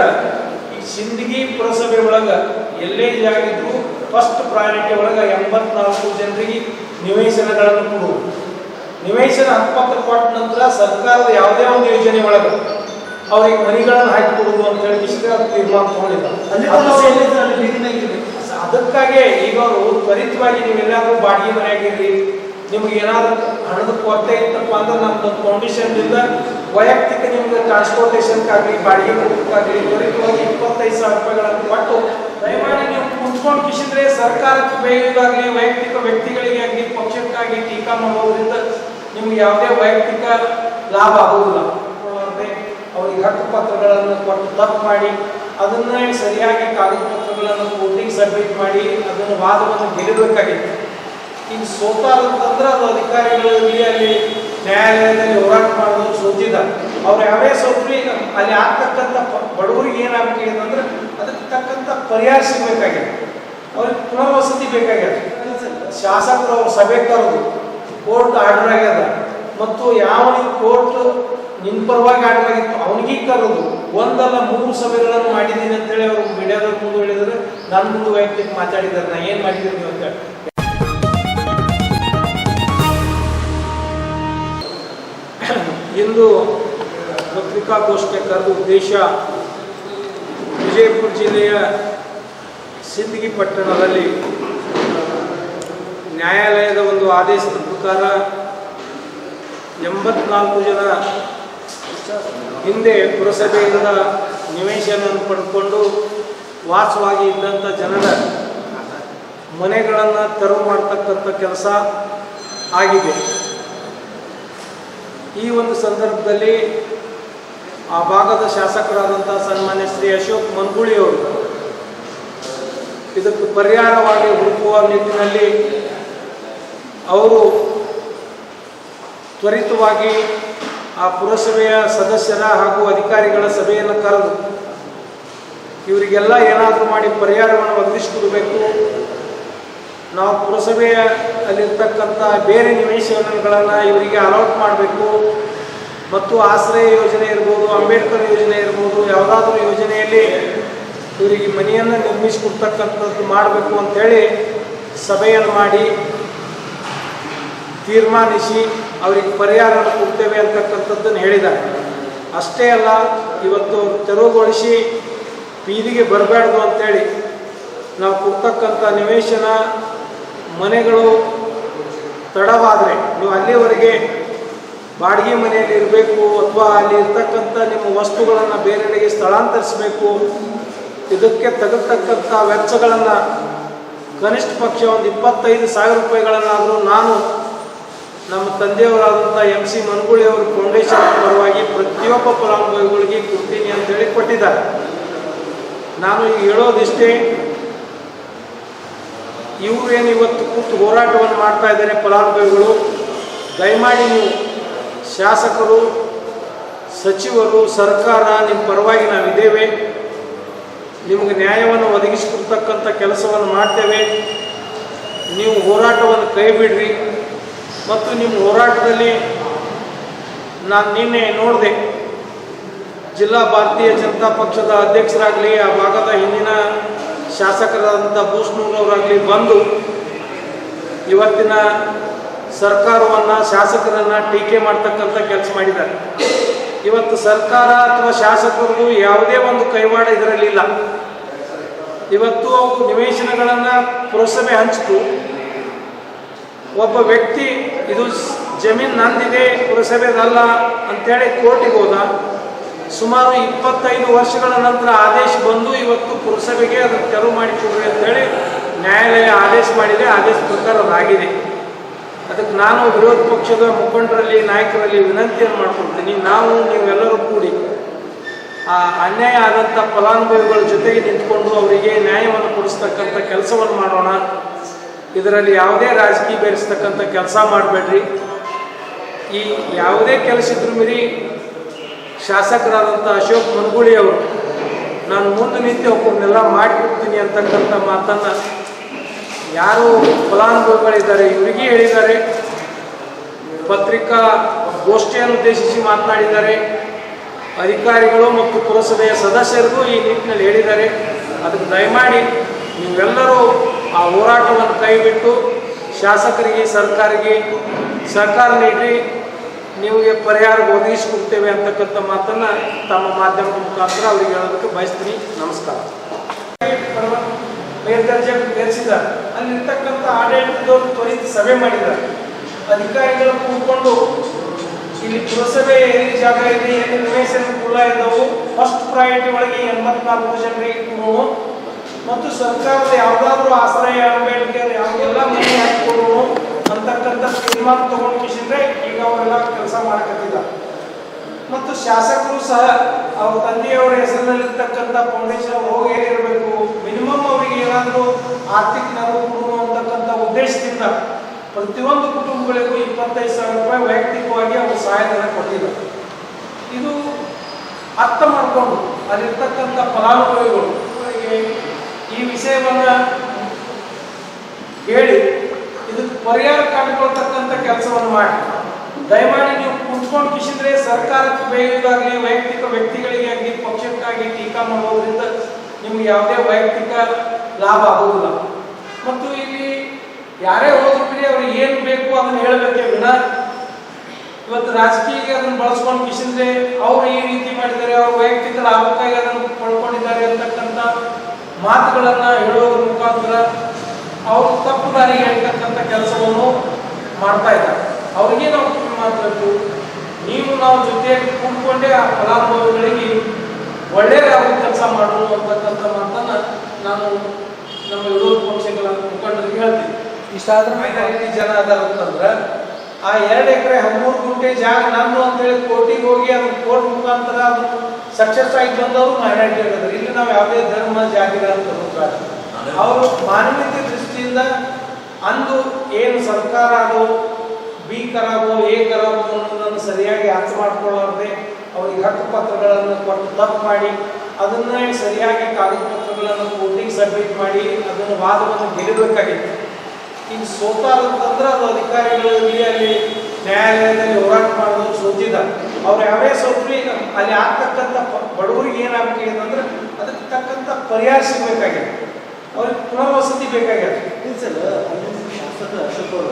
ಅಂದ್ರೆ ಈ ಸಿಂದಗಿ ಪುರಸಭೆ ಒಳಗ ಎಲ್ಲೇ ಜಾಗಿದ್ರು ಫಸ್ಟ್ ಪ್ರಯಾರಿಟಿ ಒಳಗ ಎಂಬತ್ನಾಲ್ಕು ಜನರಿಗೆ ನಿವೇಶನಗಳನ್ನು ಕೊಡುವುದು ನಿವೇಶನ ಹತ್ತು ಕೊಟ್ಟ ನಂತರ ಸರ್ಕಾರದ ಯಾವುದೇ ಒಂದು ಯೋಜನೆ ಒಳಗ ಅವ್ರಿಗೆ ಮನಿಗಳನ್ನು ಹಾಕಿ ಕೊಡುವುದು ಅಂತ ಹೇಳಿ ಇಷ್ಟ ತೀರ್ಮಾನ ತಗೊಂಡಿದ್ದಾರೆ. ಅದಕ್ಕಾಗಿ ಈಗ ಅವರು ತ್ವರಿತವಾಗಿ ನೀವೆಲ್ಲಾದ್ರೂ ಬಾಡಿಗೆ ಮನೆಯಾಗಿರ್ಲಿ ನಿಮ್ಗೆ ಏನಾದ್ರೂ ಹಣದ ಕೊರತೆ ಇತ್ತಪ್ಪ ಅಂದ್ರೆ ನಮ್ದು ಫೌಂಡೇಶನ್ ಇಂದ ವೈಯಕ್ತಿಕ ನಿಮ್ಗೆ ಟ್ರಾನ್ಸ್ಪೋರ್ಟೇಷನ್ಗಾಗಲಿ ಬಾಡಿಗೆ ಆಗಲಿ ತ್ವರಿತವಾಗಿ ಇಪ್ಪತ್ತೈದು ಸಾವಿರ ರೂಪಾಯಿಗಳನ್ನು ಕೊಟ್ಟು ದಯಮಾಡಿ ನೀವು ಕುಂತ್ಕೊಂಡು ಕಿಸಿದ್ರೆ ಸರ್ಕಾರಕ್ಕೆ ಬೇಯೋದಾಗಲಿ ವೈಯಕ್ತಿಕ ವ್ಯಕ್ತಿಗಳಿಗೆ ಆಗಲಿ ಪಕ್ಷಕ್ಕಾಗಿ ಟೀಕಾ ಮಾಡೋದ್ರಿಂದ ನಿಮ್ಗೆ ಯಾವುದೇ ವೈಯಕ್ತಿಕ ಲಾಭ ಆಗುವುದಿಲ್ಲ ಅವ್ರಿಗೆ ಹಕ್ಕು ಪತ್ರಗಳನ್ನು ಕೊಟ್ಟು ತಪ್ಪು ಮಾಡಿ, ಅದನ್ನ ಸರಿಯಾಗಿ ಕಾಗದ ಪತ್ರಗಳನ್ನು ಕೋರ್ಟಿಗೆ ಸಬ್ಮಿಟ್ ಮಾಡಿ, ಅದನ್ನು ವಾದವನ್ನು ಗೆಲ್ಲಬೇಕಾಗಿತ್ತು ಈಗ ಸೋತಾರ ಅಂತಂದ್ರೆ ಅದು ಅಧಿಕಾರಿಗಳಲ್ಲಿ ಅಲ್ಲಿ ನ್ಯಾಯಾಲಯದಲ್ಲಿ ಹೋರಾಟ ಮಾಡೋದು ಸೋತಿದ್ದ ಅವ್ರು ಯಾವೇ ಸೋತ್ರು ಈಗ ಅಲ್ಲಿ ಆಗ್ತಕ್ಕಂಥ ಬಡವರಿಗೆ ಏನಾಗಬೇಕಾಗಿದೆ ಅಂದ್ರೆ ಅದಕ್ಕೆ ತಕ್ಕಂಥ ಪರಿಹಾರ ಸಿಗಬೇಕಾಗಿದೆ. ಅವ್ರಿಗೆ ಪುನರ್ವಸತಿ ಬೇಕಾಗ್ಯದ ಶಾಸಕರು ಅವ್ರ ಸಭೆ ಕರೆದು ಕೋರ್ಟ್ ಆರ್ಡರ್ ಆಗ್ಯದ. ಮತ್ತು ಯಾವ ಕೋರ್ಟ್ ನಿನ್ ಪರವಾಗಿ ಆರ್ಡರ್ ಆಗಿತ್ತು ಅವನಿಗೆ ಕರೆದು ಒಂದಲ್ಲ ಮೂರು ಸಭೆಗಳನ್ನು ಮಾಡಿದ್ದೀನಿ ಅಂತೇಳಿ ಅವರು ಮೀಡಿಯಾದವ್ರ ಮುಂದೆ ಹೇಳಿದ್ರೆ ನನ್ನ ಮುಂದೆ ವೈಯಕ್ತಿಕ ಮಾತಾಡಿದ್ದಾರೆ ನಾ ಏನು ಮಾಡಿದ್ದೀನಿ ಅಂತ ಅಂತೇಳಿ ಇಂದು ಪತ್ರಿಕಾಗೋಷ್ಠಿ ಕರೆದ ಉದ್ದೇಶ ವಿಜಯಪುರ ಜಿಲ್ಲೆಯ ಸಿಂದಗಿ ಪಟ್ಟಣದಲ್ಲಿ ನ್ಯಾಯಾಲಯದ ಒಂದು ಆದೇಶದ ಪ್ರಕಾರ ಎಂಬತ್ನಾಲ್ಕು ಜನ ಹಿಂದೆ ಪುರಸಭೆಯಿಂದ ನಿವೇಶನವನ್ನು ಪಡ್ಕೊಂಡು ವಾಸವಾಗಿ ಇದ್ದಂಥ ಜನರ ಮನೆಗಳನ್ನು ತೆರವು ಮಾಡ್ತಕ್ಕಂಥ ಕೆಲಸ ಆಗಿದೆ. ಈ ಒಂದು ಸಂದರ್ಭದಲ್ಲಿ ಆ ಭಾಗದ ಶಾಸಕರಾದಂಥ ಸನ್ಮಾನ್ಯ ಶ್ರೀ ಅಶೋಕ್ ಮಂಗುಳಿ ಅವರು ಇದಕ್ಕೆ ಪರಿಹಾರವಾಗಿ ಹುಡುಕುವ ನಿಟ್ಟಿನಲ್ಲಿ ಅವರು ತ್ವರಿತವಾಗಿ ಆ ಪುರಸಭೆಯ ಸದಸ್ಯರ ಹಾಗೂ ಅಧಿಕಾರಿಗಳ ಸಭೆಯನ್ನು ಕರೆದು ಇವರಿಗೆಲ್ಲ ಏನಾದರೂ ಮಾಡಿ ಪರಿಹಾರವನ್ನು ಒದಗಿಸಿಕೊಡಬೇಕು. ನಾವು ಪುರಸಭೆಯ ಅಲ್ಲಿರ್ತಕ್ಕಂಥ ಬೇರೆ ನಿವೇಶನಗಳನ್ನು ಇವರಿಗೆ ಅಲಾಟ್ ಮಾಡಬೇಕು. ಮತ್ತು ಆಶ್ರಯ ಯೋಜನೆ ಇರ್ಬೋದು, ಅಂಬೇಡ್ಕರ್ ಯೋಜನೆ ಇರ್ಬೋದು, ಯಾವುದಾದ್ರೂ ಯೋಜನೆಯಲ್ಲಿ ಇವರಿಗೆ ಮನೆಯನ್ನು ನಿರ್ಮಿಸಿಕೊಡ್ತಕ್ಕಂಥದ್ದು ಮಾಡಬೇಕು ಅಂತೇಳಿ ಸಭೆಯನ್ನು ಮಾಡಿ ತೀರ್ಮಾನಿಸಿ ಅವರಿಗೆ ಪರಿಹಾರ ಕೊಡ್ತೇವೆ ಅಂತಕ್ಕಂಥದ್ದನ್ನು ಹೇಳಿದ್ದಾರೆ. ಅಷ್ಟೇ ಅಲ್ಲ, ಇವತ್ತು ತೆರವುಗೊಳಿಸಿ ಬೀದಿಗೆ ಬರಬಾರ್ದು ಅಂತೇಳಿ ನಾವು ಕೊಡ್ತಕ್ಕಂಥ ನಿವೇಶನ ಮನೆಗಳು ತಡವಾದರೆ ನೀವು ಅಲ್ಲಿವರೆಗೆ ಬಾಡಿಗೆ ಮನೆಯಲ್ಲಿ ಇರಬೇಕು ಅಥವಾ ಅಲ್ಲಿ ಇರ್ತಕ್ಕಂಥ ನಿಮ್ಮ ವಸ್ತುಗಳನ್ನು ಬೇರೆಡೆಗೆ ಸ್ಥಳಾಂತರಿಸಬೇಕು. ಇದಕ್ಕೆ ತಗತಕ್ಕಂಥ ವೆಚ್ಚಗಳನ್ನು ಕನಿಷ್ಠ ಪಕ್ಷ ಒಂದು ಇಪ್ಪತ್ತೈದು ಸಾವಿರ ರೂಪಾಯಿಗಳನ್ನಾದರೂ ನಾನು ನಮ್ಮ ತಂದೆಯವರಾದಂಥ ಎಂ ಸಿ ಮನ್ಗುಳಿಯವರು ಫೌಂಡೇಶನ್ ಪರವಾಗಿ ಪ್ರತಿಯೊಬ್ಬ ಫಲಾನುಭವಿಗಳಿಗೆ ಕೊಡ್ತೀನಿ ಅಂತ ಹೇಳಿ ಕೊಟ್ಟಿದ್ದಾರೆ. ನಾನು ಈಗ ಹೇಳೋದಿಷ್ಟೇ ಇವರು ಏನು ಇವತ್ತು ಕೂತು ಹೋರಾಟವನ್ನು ಮಾಡ್ತಾ ಇದ್ದಾರೆ ಫಲಾನುಭವಿಗಳು, ದಯಮಾಡಿ ನೀವು ಶಾಸಕರು, ಸಚಿವರು, ಸರ್ಕಾರ, ನಿಮ್ಮ ಪರವಾಗಿ ನಾವಿದ್ದೇವೆ. ನಿಮಗೆ ನ್ಯಾಯವನ್ನು ಒದಗಿಸಿಕೊಡ್ತಕ್ಕಂಥ ಕೆಲಸವನ್ನು ಮಾಡ್ತೇವೆ. ನೀವು ಹೋರಾಟವನ್ನು ಕೈ ಬಿಡ್ರಿ ಮತ್ತು ನಿಮ್ಮ ಹೋರಾಟದಲ್ಲಿ ನಾನು ನಿನ್ನೆ ನೋಡಿದೆ, ಜಿಲ್ಲಾ ಭಾರತೀಯ ಜನತಾ ಪಕ್ಷದ ಅಧ್ಯಕ್ಷರಾಗಲಿ, ಆ ಭಾಗದ ಹಿಂದಿನ ಶಾಸಕರಾದಂಥ ಬೂಸ್ನೂರವರಾಗಲಿ ಬಂದು ಇವತ್ತಿನ ಸರ್ಕಾರವನ್ನು ಶಾಸಕರನ್ನು ಟೀಕೆ ಮಾಡ್ತಕ್ಕಂಥ ಕೆಲಸ ಮಾಡಿದ್ದಾರೆ. ಇವತ್ತು ಸರ್ಕಾರ ಅಥವಾ ಶಾಸಕರು ಯಾವುದೇ ಒಂದು ಕೈವಾಡ ಇದರಲ್ಲಿಲ್ಲ. ಇವತ್ತು ಅವು ನಿವೇಶನಗಳನ್ನು ಪುರಸಭೆ ಹಂಚಿತು. ಒಬ್ಬ ವ್ಯಕ್ತಿ, ಇದು ಜಮೀನು ನಂದಿದೆ, ಪುರಸಭೆದಲ್ಲ ಅಂತೇಳಿ ಕೋರ್ಟಿಗೆ ಹೋದ. ಸುಮಾರು ಇಪ್ಪತ್ತೈದು ವರ್ಷಗಳ ನಂತರ ಆದೇಶ ಬಂದು ಇವತ್ತು ಪುರಸಭೆಗೆ ಅದನ್ನು ತೆರವು ಮಾಡಿಕೊಡ್ರಿ ಅಂತೇಳಿ ನ್ಯಾಯಾಲಯ ಆದೇಶ ಮಾಡಿದೆ. ಆದೇಶ ಪ್ರಕಾರ ಅದಾಗಿದೆ ಅದಕ್ಕೆ ನಾನು ವಿರೋಧ ಪಕ್ಷದ ಮುಖಂಡರಲ್ಲಿ, ನಾಯಕರಲ್ಲಿ ವಿನಂತಿಯನ್ನು ಮಾಡ್ಕೊಳ್ತೀನಿ. ನಾವು, ನೀವೆಲ್ಲರೂ ಕೂಡಿ ಆ ಅನ್ಯಾಯ ಆದಂಥ ಫಲಾನುಭವಿಗಳ ಜೊತೆಗೆ ನಿಂತ್ಕೊಂಡು ಅವರಿಗೆ ನ್ಯಾಯವನ್ನು ಕೊಡಿಸ್ತಕ್ಕಂಥ ಕೆಲಸವನ್ನು ಮಾಡೋಣ. ಇದರಲ್ಲಿ ಯಾವುದೇ ರಾಜಕೀಯ ಬೇರಿಸ್ತಕ್ಕಂಥ ಕೆಲಸ ಮಾಡಬೇಡ್ರಿ. ಈ ಯಾವುದೇ ಕೆಲಸ ಇದ್ರೂ ಮೀರಿ ಶಾಸಕರಾದಂಥ ಅಶೋಕ್ ಮನ್ಗುಳಿ ಅವರು, ನಾನು ಮುಂದೆ ನಿಂತು ಒಬ್ಬರನ್ನೆಲ್ಲ ಮಾಡಿಬಿಡ್ತೀನಿ ಅಂತಕ್ಕಂಥ ಮಾತನ್ನು ಯಾರು ಫಲಾನುಭವಿಗಳಿದ್ದಾರೆ, ಇವರಿಗೆ ಹೇಳಿದ್ದಾರೆ. ಪತ್ರಿಕಾ ಗೋಷ್ಠಿಯನ್ನು ಉದ್ದೇಶಿಸಿ ಮಾತನಾಡಿದ್ದಾರೆ. ಅಧಿಕಾರಿಗಳು ಮತ್ತು ಪುರಸಭೆಯ ಸದಸ್ಯರಿಗೂ ಈ ನಿಟ್ಟಿನಲ್ಲಿ ಹೇಳಿದ್ದಾರೆ. ಅದಕ್ಕೆ ದಯಮಾಡಿ ನೀವೆಲ್ಲರೂ ಆ ಹೋರಾಟವನ್ನು ಕೈಬಿಟ್ಟು ಶಾಸಕರಿಗೆ ಸರ್ಕಾರಿಗೆ ಸಹಕಾರ ನೀಡಿ ನಿಮಗೆ ಪರಿಹಾರ ಒದಗಿಸಿಕೊಡ್ತೇವೆ ಅಂತಕ್ಕಂಥ ಮಾತನ್ನು ತಮ್ಮ ಮಾಧ್ಯಮದ ಮುಖಾಂತರ ಅವರಿಗೆ ಹೇಳೋದಕ್ಕೆ ಬಯಸ್ತೀನಿ. ನಮಸ್ಕಾರ. ಮೇಲ್ದರ್ಜೆ ಏರಿಸಿದ್ದಾರೆ ಅಲ್ಲಿರ್ತಕ್ಕಂಥ ಆಡಳಿತದವರು ತ್ವರಿತ ಸಭೆ ಮಾಡಿದ್ದಾರೆ. ಅಧಿಕಾರಿಗಳು ಕೂತ್ಕೊಂಡು, ಇಲ್ಲಿ ಪುರಸಭೆ ಎಲ್ಲಿ ಜಾಗ ಇದೆ ಏನು ನಿವೇಶನ ಕುಲ ಇದ್ದವು ಫಸ್ಟ್ ಪ್ರಯಾರಿಟಿ ಒಳಗೆ ಎಂಬತ್ನಾಲ್ಕು ಜನರಿಗೆ ಕೊಡುವು ಮತ್ತು ಸರ್ಕಾರದ ಯಾವುದಾದ್ರೂ ಆಶ್ರಯ ಅಂಬೇಡ್ಕರ್ ಯಾವುದೆಲ್ಲ ಮನೆ ಹಾಕಿಕೊಡುವು ಅಂತಕ್ಕಂಥ ತೀರ್ಮಾನ ತಗೊಂಡು ಕಿಸಿದ್ರೆ ಈಗ ಅವರೆಲ್ಲ ಕೆಲಸ ಮಾಡಕತ್ತಿದ್ದಾರೆ ಮತ್ತು ಶಾಸಕರು ಸಹ ಅವ್ರ ತಂದೆಯವರ ಹೆಸರಿನಲ್ಲಿರ್ತಕ್ಕಂಥ ಫೌಂಡೇಶನ್ ಹೋಗಿ ಏನಿರಬೇಕು ಮಿನಿಮಮ್ ಅವರಿಗೆ ಏನಾದರೂ ಆರ್ಥಿಕ ನೆರವು ಕೊಡುವ ಅಂತಕ್ಕಂಥ ಉದ್ದೇಶದಿಂದ ಪ್ರತಿಯೊಂದು ಕುಟುಂಬಗಳಿಗೂ ಇಪ್ಪತ್ತೈದು ಸಾವಿರ ರೂಪಾಯಿ ವೈಯಕ್ತಿಕವಾಗಿ ಅವರು ಸಹಾಯಧನ ಕೊಟ್ಟಿದ್ದಾರೆ. ಇದು ಅರ್ಥ ಮಾಡಿಕೊಂಡು ಅಲ್ಲಿರ್ತಕ್ಕಂಥ ಫಲಾನುಭವಿಗಳು ಈ ವಿಷಯವನ್ನು ಹೇಳಿ ಪರಿಹಾರ ಕಂಡುಕೊಳ್ತಕ್ಕಂಥ ಕೆಲಸವನ್ನು ಮಾಡಿ. ದಯಮಾಡಿ ನೀವು ಕುಂತ್ಕೊಂಡು ಕಿಶಿದ್ರೆ ಸರ್ಕಾರಕ್ಕೆ ಬೇಯುವುದಾಗಲಿ ವೈಯಕ್ತಿಕ ವ್ಯಕ್ತಿಗಳಿಗೆ ಆಗಲಿ ಪಕ್ಷಕ್ಕಾಗಿ ಟೀಕಾ ಮಾಡುವುದರಿಂದ ನಿಮ್ಗೆ ಯಾವುದೇ ವೈಯಕ್ತಿಕ ಲಾಭ ಆಗುವುದಿಲ್ಲ ಮತ್ತು ಇಲ್ಲಿ ಯಾರೇ ಹೋದ್ರು ಬಿಡಿ ಅವ್ರಿಗೆ ಏನು ಬೇಕು ಅದನ್ನು ಹೇಳಬೇಕೆ ವಿನ. ಇವತ್ತು ರಾಜಕೀಯ ಅದನ್ನು ಬಳಸ್ಕೊಂಡು ಕಿಶಿಂದ್ರೆ ಅವರು ಈ ರೀತಿ ಮಾಡಿದ್ದಾರೆ, ಅವ್ರ ವೈಯಕ್ತಿಕ ಲಾಭಕ್ಕಾಗಿ ಅದನ್ನು ಪಡ್ಕೊಂಡಿದ್ದಾರೆ ಅಂತಕ್ಕಂಥ ಮಾತುಗಳನ್ನು ಹೇಳೋದ್ರ ಅವರು ತಪ್ಪು ದಾರಿಗೆ ಹೇಳ್ತಕ್ಕಂಥ ಕೆಲಸವನ್ನು ಮಾಡ್ತಾ ಇದ್ದಾರೆ. ಅವ್ರಿಗೆ ನಾವು ಮಾಡಬೇಕು ನೀವು ನಾವು ಜೊತೆ ಕೂತ್ಕೊಂಡೇ ಆ ಫಲಾನುಭವಿಗಳಿಗೆ ಒಳ್ಳೆಯದಾಗಿ ಕೆಲಸ ಮಾಡು ಅಂತಕ್ಕಂಥ ಮಾತನ್ನ ನಾನು ನಮ್ಮ ವಿರೋಧ ಪಕ್ಷಗಳ ಮುಖಂಡರಿಗೆ ಹೇಳ್ತೀನಿ. ಇಷ್ಟಾದ್ರೆ ಐದು ಜನ ಅದಾರ ಅಂತಂದ್ರೆ ಆ ಎರಡು ಎಕರೆ ಹದಿಮೂರು ಗುಂಟೆ ಜಾಗ ನಾನು ಅಂತೇಳಿ ಕೋರ್ಟಿಗೆ ಹೋಗಿ ಅದು ಕೋರ್ಟ್ ಮುಖಾಂತರ ಅದು ಸಕ್ಸಸ್ ಆಗಿ ಬಂದವರು ಮೈನಾರಿಟಿ ಹೇಳಿದ್ರು ಇಲ್ಲಿ ನಾವು ಯಾವುದೇ ಧರ್ಮ ಜಾತಿಗಳಂತ ಹೋಗ್ಬಾರ್ದು. ಅವರು ಮಾನವೀಯತೆ ದೃಷ್ಟಿಯಿಂದ ಅಂದು ಏನು ಸರ್ಕಾರ ಅದು ಬಿ ಕರಾಬು ಎ ಅನ್ನೋದನ್ನು ಸರಿಯಾಗಿ ಅರ್ಥ ಮಾಡ್ಕೊಳ್ಳಾರ್ದೆ ಅವರಿಗೆ ಹಕ್ಕು ಪತ್ರಗಳನ್ನು ಕೊಟ್ಟು ತಪ್ಪು ಮಾಡಿ, ಅದನ್ನ ಸರಿಯಾಗಿ ಕಾಗದ ಪತ್ರಗಳನ್ನು ಕೋರ್ಟಿಗೆ ಸಬ್ಮಿಟ್ ಮಾಡಿ, ಅದನ್ನು ವಾದವನ್ನು ಗೆಲ್ಲಬೇಕಾಗಿತ್ತು. ಈಗ ಸೋತಾರ ಅಂತಂದ್ರೆ ಅದು ಅಧಿಕಾರಿಗಳು ಇರಲಿ, ಅಲ್ಲಿ ನ್ಯಾಯಾಲಯದಲ್ಲಿ ಹೋರಾಟ ಮಾಡೋದು ಸೋತಿದ್ದಾರೆ ಅವ್ರು ಯಾವೇ ಸೋತ್ರು ಈಗ ಅಲ್ಲಿ ಆಗ್ತಕ್ಕಂಥ ಬಡವರಿಗೆ ಏನಾಗಬೇಕಾಗಿದೆ ಅಂದ್ರೆ ಅದಕ್ಕೆ ತಕ್ಕಂಥ ಪರಿಹಾರ ಸಿಗಬೇಕಾಗಿದೆ ಅವ್ರಿಗೆ ಪುನರ್ವಸತಿ ವಸತಿ ಇಲ್ಲ ಸರ್ ಶಾಸಕ ಅಶೋಕ್ ಅವರು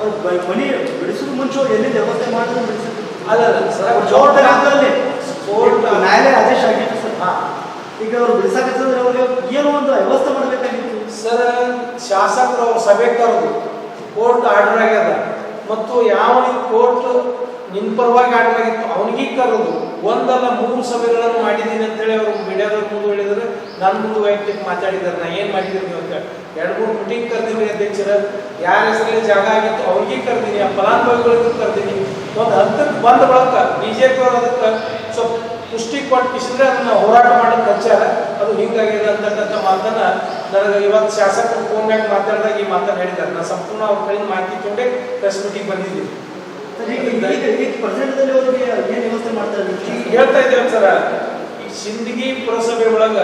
ಅವ್ರು ಮನೆ ಬಿಡಿಸೋದು ಮುಂಚೆ ಅವ್ರು ಎಲ್ಲಿ ವ್ಯವಸ್ಥೆ ಮಾಡಿದ್ರು ಬಿಡಿಸಿದ್ರು. ಸರ್ ಅವ್ರ ಜವಾಬ್ದಾರಿ ಅಂತಲ್ಲಿ ಕೋರ್ಟ್ ನ್ಯಾಯಾಲಯ ಆದೇಶ ಆಗಿತ್ತು ಸರ್. ಹಾ. ಈಗ ಅವ್ರು ಬಿಡಿಸಾಕತ್ತಿದ್ರೆ ಅವ್ರಿಗೆ ಏನೋ ಒಂದು ವ್ಯವಸ್ಥೆ ಮಾಡಬೇಕಾಗಿತ್ತು. ಸರ್ ಶಾಸಕರು ಅವ್ರ ಸಭೆ ಕರೆದು ಕೋರ್ಟ್ ಆರ್ಡರ್ ಆಗ್ಯದ. ಮತ್ತು ಯಾವ ಕೋರ್ಟ್ ನಿನ್ ಪರವಾಗಿ ಆರ್ಡರ್ ಆಗಿತ್ತು ಕರೆದು ಒಂದಲ್ಲ ಮೂರು ಸಭೆಗಳನ್ನು ಮಾಡಿದ್ದೀನಿ ಅಂತೇಳಿ ಅವರು ಮೀಡಿಯಾದವ್ರ ಮುಂದೆ ಹೇಳಿದ್ರೆ ನನ್ನ ಮುಂದೆ ವೈಯಕ್ತಿಕ ಮಾತಾಡಿದ್ದಾರೆ. ನಾ ಏನು ಮಾಡಿದ್ದೀನಿ ಅಂತ ಎರಡು ಮೂರು ಮೀಟಿಂಗ್ ಕರೆದಿನಿ ಅಧ್ಯಕ್ಷರ. ಯಾರ ಹೆಸರಲ್ಲಿ ಜಾಗ ಆಗಿತ್ತು ಅವ್ರಿಗೆ ಕರೆದೀನಿ, ಆ ಫಲಾನುಭವಿಗಳಿಗೂ ಕರೆದೀನಿ. ಒಂದು ಹಂತಕ್ಕೆ ಬಂದ ಬಳಕ ಬಿ ಜೆ ಪಿ ಅವರು ಅದಕ್ಕೆ ಸ್ವಲ್ಪ ಪುಷ್ಟಿ ಕೊಟ್ಟಿಸಿದ್ರೆ ಅದನ್ನ ಹೋರಾಟ ಮಾಡೋದು ಪ್ರಚಾರ. ಅದು ಹಿಂಗಾಗಿದೆ ಅಂತಕ್ಕಂಥ ಮಾತನ್ನ ನನಗೆ ಇವತ್ತು ಶಾಸಕರು ಫೋನ್ಯಾಗ ಮಾತಾಡಿದಾಗ ಈ ಮಾತನ್ನ ಹೇಳಿದ್ದಾರೆ. ನಾನು ಸಂಪೂರ್ಣ ಅವ್ರ ಕೈಯಿಂದ ಮಾಹಿತಿ ತೊಗೊಂಡೆ ಪ್ರೆಸ್ ಮೀಟಿಂಗ್ ಬಂದಿದ್ದೀನಿ. ಹೇಳ್ತಾ ಇದ್ದೇವೆ ಸರ? ಈ ಸಿಂದಗಿ ಪುರಸಭೆ ಒಳಗ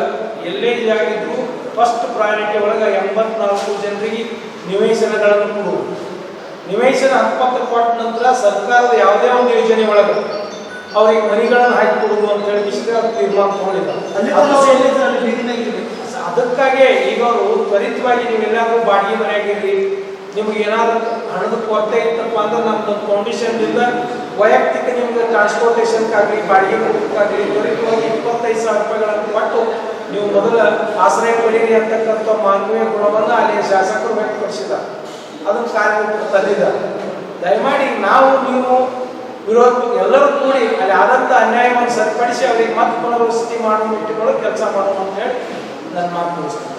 ಎಲ್ಲೇ ಇದಾಗಿದ್ರು ಫಸ್ಟ್ ಪ್ರಯಾರಿಟಿ ಒಳಗ ಎಂಬತ್ನಾಲ್ಕು ಜನರಿಗೆ ನಿವೇಶನಗಳನ್ನು ಕೊಡುವುದು ನಿವೇಶನ ಹಕ್ಕುಪತ್ರ ಕೊಟ್ಟ ನಂತರ ಸರ್ಕಾರದ ಯಾವುದೇ ಒಂದು ಯೋಜನೆ ಒಳಗ ಅವ್ರಿಗೆ ಮನೆಗಳನ್ನು ಹಾಕಿ ಕೊಡುವುದು ಅಂತ ಹೇಳಿ ತೀರ್ಮಾನ ತಗೊಂಡಿದ್ದಾರೆ. ಅದಕ್ಕಾಗಿ ಈಗ ಅವರು ತ್ವರಿತವಾಗಿ ನೀವೆಲ್ಲಾದ್ರೂ ಬಾಡಿಗೆ ಮನೆಯಾಗಿರ್ರಿ ನಿಮ್ಗೆ ಏನಾದ್ರು ಹಣದ ಕೊರತೆ ಇತ್ತಪ್ಪ ಅಂದ್ರೆ ನಮ್ದು ಫೌಂಡೇಶನ್ದಿಂದ ವೈಯಕ್ತಿಕ ನಿಮ್ಗೆ ಟ್ರಾನ್ಸ್ಪೋರ್ಟೇಷನ್ಗಾಗಲಿ ಬಾಡಿಗೆ ಕೊಡೋಕ್ಕಾಗಲಿ ತ್ವರಿತವಾಗಿ ಇಪ್ಪತ್ತೈದು ಸಾವಿರ ರೂಪಾಯಿಗಳನ್ನು ಕೊಟ್ಟು ನೀವು ಮೊದಲ ಆಶ್ರಯ ಪಡೀರಿ ಅಂತಕ್ಕಂಥ ಮಾನವೀಯ ಗುಣವನ್ನು ಅಲ್ಲಿ ಶಾಸಕರು ವ್ಯಕ್ತಪಡಿಸಿದ ಅದನ್ನು ಕಾರ್ಯರೂಪಕ್ಕೆ ತಂದಿದ್ದಾರೆ. ದಯಮಾಡಿ ನಾವು ನೀವು ವಿರೋಧ ಎಲ್ಲರೂ ಕೂಡಿ ಅಲ್ಲಿ ಆದಂಥ ಅನ್ಯಾಯವನ್ನು ಸರಿಪಡಿಸಿ ಅವರಿಗೆ ಮತ್ತೆ ಪುನರ್ವಸತಿ ಮಾಡುವ ಕೆಲಸ ಮಾಡೋಣ ಅಂತ ಹೇಳಿ ನನ್ನ ಮಾತು ಮುಗಿಸ್ತೇನೆ.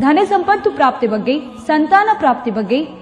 ಧನ ಸಂಪತ್ತು ಪ್ರಾಪ್ತಿ ಬಗ್ಗೆ ಸಂತಾನ ಪ್ರಾಪ್ತಿ ಬಗ್ಗೆ